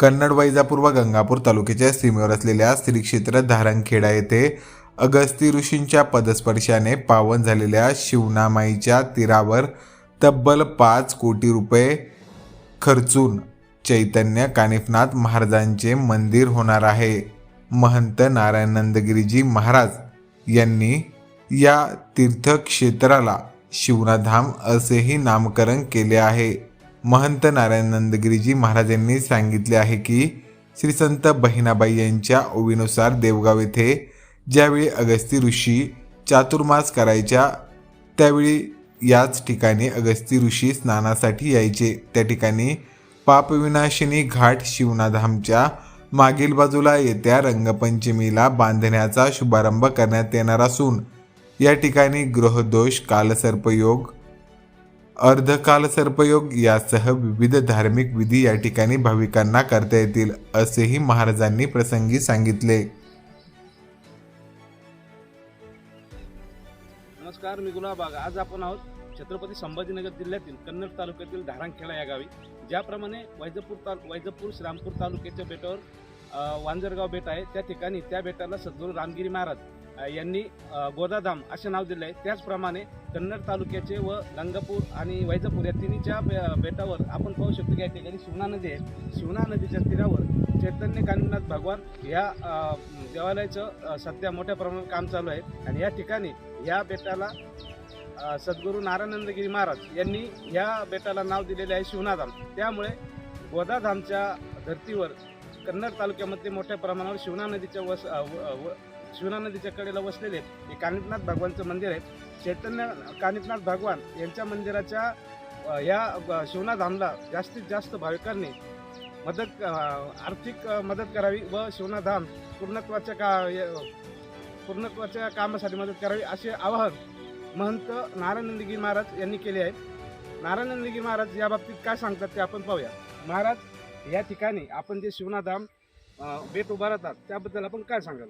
कन्नड वैजापूर व गंगापूर तालुक्याच्या सीमेवर असलेल्या श्री क्षेत्र धारणखेडा येथे अगस्ती ऋषींच्या पदस्पर्शाने पावन झालेल्या शिवनामाईच्या तीरावर तब्बल पाच कोटी रुपये खर्चून चैतन्य कानिफनाथ महाराजांचे मंदिर होणार आहे. महंत नारायण नंदगिरीजी महाराज यांनी या तीर्थक्षेत्राला शिवनाधाम असेही नामकरण केले आहे. महंत नारायण नंदगिरीजी महाराज यांनी सांगितले आहे की श्री संत बहिणाबाई यांच्या ओवीनुसार देवगाव येथे ज्यावेळी अगस्ती ऋषी चातुर्मास करायच्या त्यावेळी याच ठिकाणी अगस्ती ऋषी स्नानासाठी यायचे. त्या ठिकाणी पापविनाशिनी घाट शिवनाधामच्या मागील बाजूला येत्या रंगपंचमीला बांधण्याचा शुभारंभ करण्यात येणार असून या ठिकाणी ग्रहदोष कालसर्पयोग अर्धकाल सर्पयोग यासह विविध धार्मिक विधी या ठिकाणी भाविकांना करता येतील असेही महाराजांनी प्रसंगी सांगितले. नमस्कार मी गुलाबाग आज आपण आहोत छत्रपती संभाजीनगर जिल्ह्यातील कन्नड तालुक्यातील धारांखेडा या गावी. ज्याप्रमाणे वैजपूर ताल वैजपूर श्रीरामपूर तालुक्याच्या बेटावर वांजरगाव बेट आहे. त्या ठिकाणी त्या बेटाला सद्गुरू रामगिरी महाराज यांनी गोदाधाम असे नाव दिले आहे त्याचप्रमाणे कन्नड तालुक्याचे व गंगापूर आणि वैजपूर या तिन्हीच्या बे- बेटावर आपण पाहू शकतो की या ठिकाणी शिवना नदी आहे. शिवना नदीच्या तीरावर चैतन्य कानिनाथ भगवान या देवालयाचं सध्या मोठ्या प्रमाणात काम चालू आहे. आणि या ठिकाणी या बेटाला सद्गुरू नारायणंदगिरी महाराज यांनी या बेटाला नाव दिलेले आहे शिवनाधाम. त्यामुळे गोदाधामच्या धर्तीवर कन्नड तालुक्यामध्ये मोठ्या प्रमाणावर शिवना नदीच्या वस व- शिवना नदीच्या कडेला वसलेले हे कानिपनाथ भगवानचं मंदिर आहे. चैतन्य कानिपनाथ भगवान यांच्या मंदिराच्या या शिवना शिवनाधामला जास्तीत जास्त भाविकांनी मदत आर्थिक मदत करावी व शिवनाधाम पूर्णत्वाच्या का य- पूर्णत्वाच्या कामासाठी मदत करावी असे आवाहन महंत नारायणंदगी महाराज यांनी केले आहे. नारायणंदगी महाराज या बाबतीत काय सांगतात ते आपण पाहूया. महाराज या ठिकाणी आपण जे शिवनाधाम बेत बेट उभारतात त्याबद्दल आपण काय सांगाल?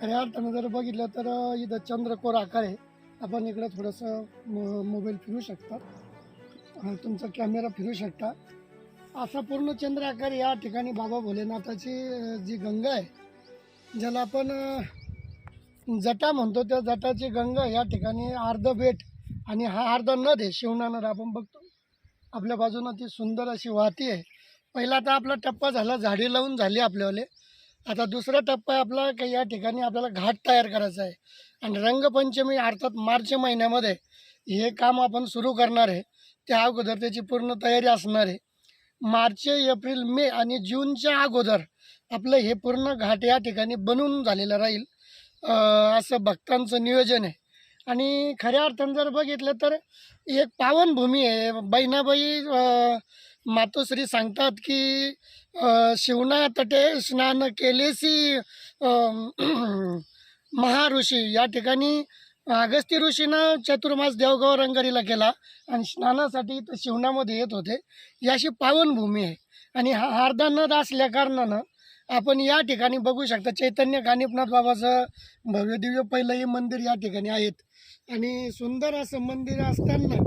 खऱ्या अर्थानं जर बघितलं तर इथं चंद्रकोर आकार आहे. आपण इकडं थोडंसं मो मोबाईल फिरू शकता. तुमचा कॅमेरा फिरू शकता. असा पूर्ण चंद्र आकार या ठिकाणी बाबा भोलेनाथाची जी गंगा आहे ज्याला आपण जटा म्हणतो त्या जटाची गंगा या ठिकाणी अर्ध बेट आणि हा अर्ध नद आहे. शिवना नद आपण बघतो. आपल्या बाजूनं ती सुंदर अशी वाहती आहे. पहिला आता आपला टप्पा झाला झाडी लावून झाली आपल्यावाले. आता दुसरा टप्पा आहे आपला की या ठिकाणी आपल्याला घाट तयार करायचा आहे. आणि रंगपंचमी अर्थात मार्च महिन्यामध्ये हे काम आपण सुरू करणार आहे. त्या अगोदर त्याची पूर्ण तयारी असणार आहे. मार्च एप्रिल मे आणि जूनच्या अगोदर आपलं हे पूर्ण घाट या ठिकाणी बनून झालेलं राहील असं भक्तांचं नियोजन आहे. आणि खऱ्या अर्थानं जर बघितलं तर एक पावनभूमी आहे. बहिणाबाई मातोश्री सांगतात की शिवना तटे स्नान केलेसी महाऋषी. या ठिकाणी अगस्ती ऋषीनं चतुर्मास देवगाव रंगारीला केला आणि स्नानासाठी तर शिवनामध्ये येत होते. ही अशी पावनभूमी आहे. आणि हा अर्धा नद असल्या कारणानं आपण या ठिकाणी बघू शकता चैतन्य कानिपनाथ बाबाचं भव्य दिव्य पहिलंही मंदिर या ठिकाणी आहेत. आणि सुंदर असं मंदिर असताना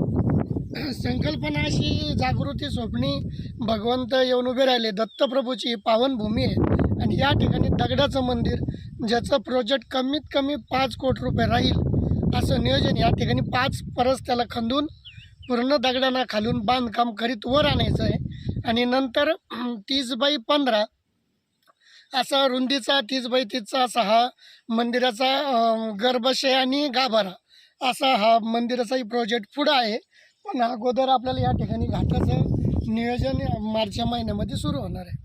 संकल्पना अशी जागृती स्वप्नी भगवंत येऊन उभे राहिले. दत्तप्रभूची ही पावनभूमी आहे. आणि या ठिकाणी दगडाचं मंदिर ज्याचं प्रोजेक्ट कमीत कमी पाच कोटी रुपये राहील असं नियोजन या ठिकाणी पाच परस त्याला खंदून पूर्ण दगडांना खालून बांधकाम करीत वर आणायचं आहे. आणि नंतर तीस बाई पंधरा असा रुंदीचा तीस बाई तीसचा असा हा मंदिराचा गर्भशय गर्भाशय आणि गाभारा असा हा मंदिराचाही प्रोजेक्ट पुढं आहे. पण अगोदर आपल्याला या ठिकाणी घाटाचं नियोजन मार्चच्या महिन्यामध्ये सुरू होणार आहे.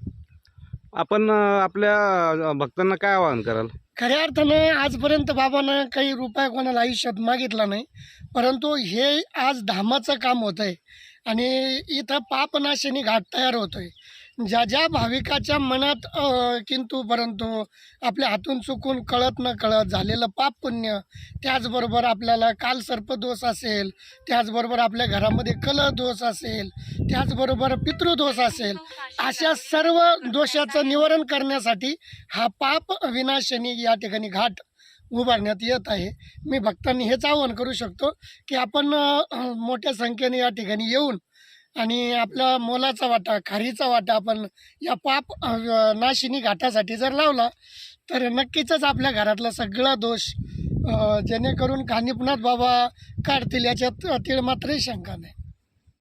आपण अ, आपल्या भक्तांना काय आवाहन कराल? खऱ्या अर्थानं आजपर्यंत बाबानं काही रुपया कोणाला आयुष्यात मागितला नाही परंतु हे आज धामाचं काम होतं आहे आणि इथं पापनाशिनी घाट तयार होतो आहे ज्या ज्या भाविकाच्या मनात किंतु परंतु आपल्या हातून चुकून कळत न कळत झालेलं पाप पुण्य त्याचबरोबर आपल्याला काल सर्पदोष असेल त्याचबरोबर आपल्या घरामध्ये कलह दोष असेल त्याचबरोबर पितृदोष असेल अशा सर्व दोषाचं निवारण करण्यासाठी हा पाप विनाशनी या ठिकाणी घाट उभारण्यात येत आहे. मी भक्तांनी हेच आवाहन करू शकतो की आपण मोठ्या संख्येने या ठिकाणी येऊन आणि आपला मोलाचा वाटा खारीचा वाटा आपण या पाप नाशिनी घाटासाठी जर लावला तर नक्कीच आपल्या घरातला सगळा दोष जेणेकरून कानिपनाथ बाबा काढतील याच्यात तीळ मात्रही शंका नाही.